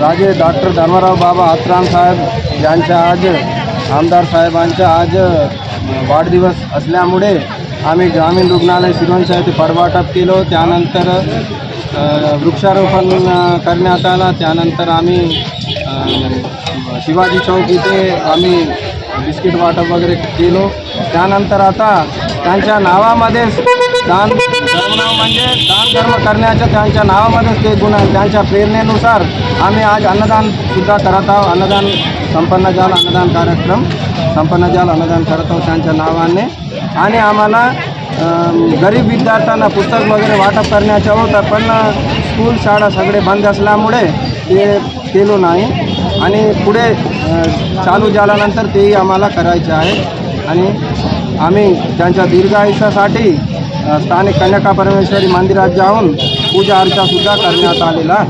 राजे डॉक्टर धर्मराव बाबा आत्राम साहेब यांच्या आज आमदार साहेबांचा आज वाढदिवस असल्यामुळे आम्ही ग्रामीण रुग्णालय सिरोंचा येथे पडवाटप केलो. त्यानंतर वृक्षारोपण करण्यात आला. त्यानंतर आम्ही शिवाजी चौक इथे आम्ही बिस्किट वाटप वगैरे केलो. त्यानंतर आता त्यांच्या नावामध्येच दान धर्म म्हणजे दान धर्म करण्याच्या त्यांच्या नावामध्येच ते गुण आहे त्यांच्या प्रेरणेनुसार आम्ही आज अन्नदानसुद्धा करत आहोत. अन्नदान संपन्न झालं अन्नदान कार्यक्रम संपन्न झालं अन्नदान करत आहोत त्यांच्या नावाने. आणि आम्हाला गरीब विद्यार्थ्यांना पुस्तक वगैरे वाटप करण्याचं होतं पण स्कूल शाळा सगळे बंद असल्यामुळे ते केलो नाही. आणि पुढे चालू झाल्यानंतर तेही आम्हाला करायचे आहे. आणि आम्ही त्यांच्या दीर्घायुष्यासाठी स्थानिक कन्याका परमेश्वरी मंदिरात जाऊन पूजा अर्चासुद्धा करण्यात आलेला